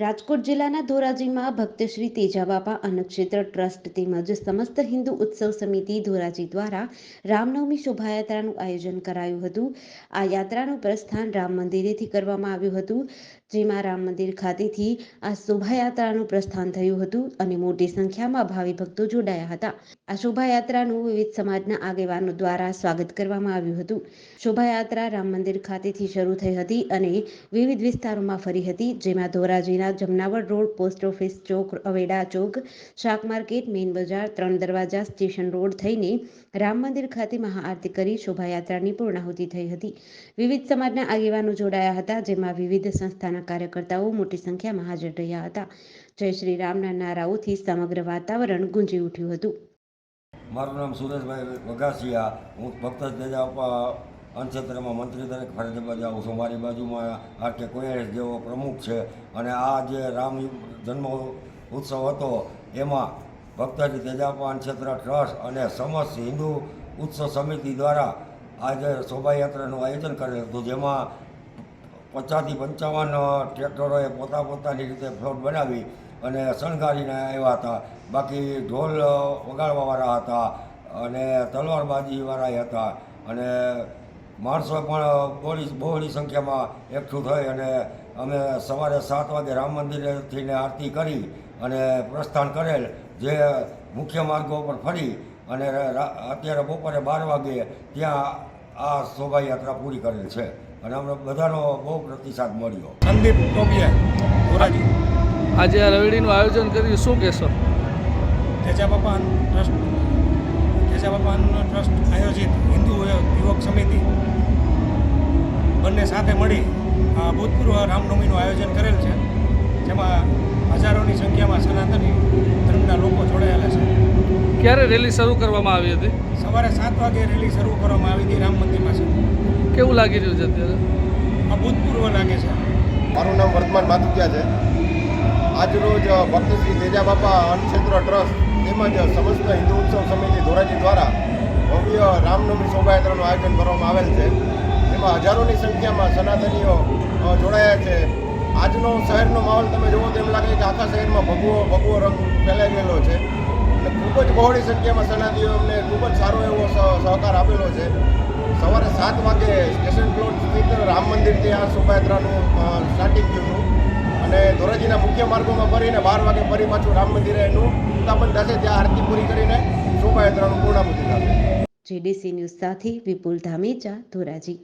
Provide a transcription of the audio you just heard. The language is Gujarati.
રાજકોટ જિલ્લાના ધોરાજીમાં ભક્તશ્રી તેજાબાપા અન્નક્ષેત્ર ટ્રસ્ટ તેમજ સમસ્ત હિન્દુ ઉત્સવ સમિતિ ધોરાજી દ્વારા રામનવમી શોભાયાત્રાનું આયોજન કરાયું હતું. આ યાત્રાનું પ્રસ્થાન રામ મંદિરેથી કરવામાં આવ્યું હતું, જેમાં રામ મંદિર ખાતેથી આ શોભાયાત્રાનું પ્રસ્થાન થયું હતું અને મોટી સંખ્યામાં ભાવિ ભક્તો જોડાયા હતા. આ શોભાયાત્રાનું વિવિધ સમાજના આગેવાનો દ્વારા સ્વાગત કરવામાં આવ્યું હતું. શોભાયાત્રા રામ મંદિર ખાતેથી શરૂ થઈ હતી અને વિવિધ વિસ્તારોમાં ફરી હતી, જેમાં ધોરાજીના Jamnavad road, post office Chowk, Aveda Chowk, શાક માર્કેટ, મેઇન બજાર, ત્રણ દરવાજા, સ્ટેશન રોડ થઈને રામ મંદિર ખાતે મહાઆરતી કરી શોભાયાત્રાની પૂર્ણાહુતિ થઈ હતી. વિવિધ સમાજના આગેવાનો જોડાયા હતા, જેમાં વિવિધ સંસ્થાના કાર્યકર્તાઓ મોટી સંખ્યામાં હાજર રહ્યા હતા. જય શ્રી રામના નારાઓથી સમગ્ર વાતાવરણ ગુંજી ઉઠ્યું હતું. મારું નામ સુરેશભાઈ વઘાસિયા, હું ભક્ત તેજાપા મંત્રી તરીકે ફરજ બજાવું છું. મારી બાજુમાં આર કે કોયાણીસ જેવો પ્રમુખ છે. અને આ જે રામ જન્મ ઉત્સવ હતો, એમાં ભક્તજી તેજાપા ક્ષેત્ર ટ્રસ્ટ અને સમસ્ત હિન્દુ ઉત્સવ સમિતિ દ્વારા આજે શોભાયાત્રાનું આયોજન કરેલ હતું. જેમાં પચાસથી પંચાવન ટ્રેક્ટરોએ પોતા પોતાની રીતે ફ્લોટ બનાવી અને શણગારીને આવ્યા હતા. બાકી ઢોલ વગાડવાવાળા હતા અને તલવારબાજીવાળા હતા. અને માણસો પણ બોલી બહોળી સંખ્યામાં એકઠું થઈ અને અમે સવારે સાત વાગે રામ મંદિરેથીને આરતી કરી અને પ્રસ્થાન કરેલ જે મુખ્ય માર્ગો પર ફરી અને અત્યારે બપોરે બાર વાગે ત્યાં આ શોભાયાત્રા પૂરી કરેલ છે. અને અમને બધાનો બહુ પ્રતિસાદ મળ્યો. સંદીપ ટોપિયા ધોરાજી. આજે આ રવેડીનું આયોજન કર્યું. શું કહેશો? તેજા બાપા ટ્રસ્ટ તેજા બાપા ટ્રસ્ટ આયોજિત હિન્દુ યુવક સમિતિ બંને સાથે મળી આ ભૂતપૂર્વ રામનવમીનું આયોજન કરેલ છે જેમાં હજારોની સંખ્યામાં સનાતની ધર્મના લોકો જોડાયેલા છે. ક્યારે રેલી શરૂ કરવામાં આવી હતી? સવારે સાત વાગે રેલી શરૂ કરવામાં આવી હતી રામ મંદિર પાસે કેવું લાગી રહ્યું છે અત્યારે? આ ભૂતપૂર્વ લાગે છે. મારું નામ વર્તમાન માતુકિયા છે. આજરોજ ભક્ત શ્રી તેજા બાપા અન્નક્ષેત્ર ટ્રસ્ટ તેમજ સમસ્ત હિન્દુ ઉત્સવ સમિતિ ધોરાજી દ્વારા ભવ્ય રામનવમી શોભાયાત્રાનું આયોજન કરવામાં આવેલ છે. તેમાં હજારોની સંખ્યામાં સનાતનીઓ જોડાયા છે. આજનો શહેરનો માહોલ તમે જુઓ તો લાગે કે આખા શહેરમાં ભગવો ભગવો રંગ ફેલાઈ ગયેલો છે. અને ખૂબ જ બહોળી સંખ્યામાં સનાતીઓ અમને ખૂબ જ સારો એવો સહ- સહકાર આપેલો છે. સવારે સાત વાગે સ્ટેશન પ્લોટ સ્થિત રામ મંદિરથી આ શોભાયાત્રાનું સ્ટાર્ટિંગ થયું હતું. અને ધોરાજીના મુખ્ય માર્ગોમાં ફરીને બાર વાગે ફરી પાછું રામ મંદિરે એનું સ્થાપન થશે. ત્યાં આરતી પૂરી કરીને શોભાયાત્રાનું પૂર્ણાહુતિ થશે. જેડીસી ન્યૂઝ સાથે વિપુલ ધામેચા ધોરાજી.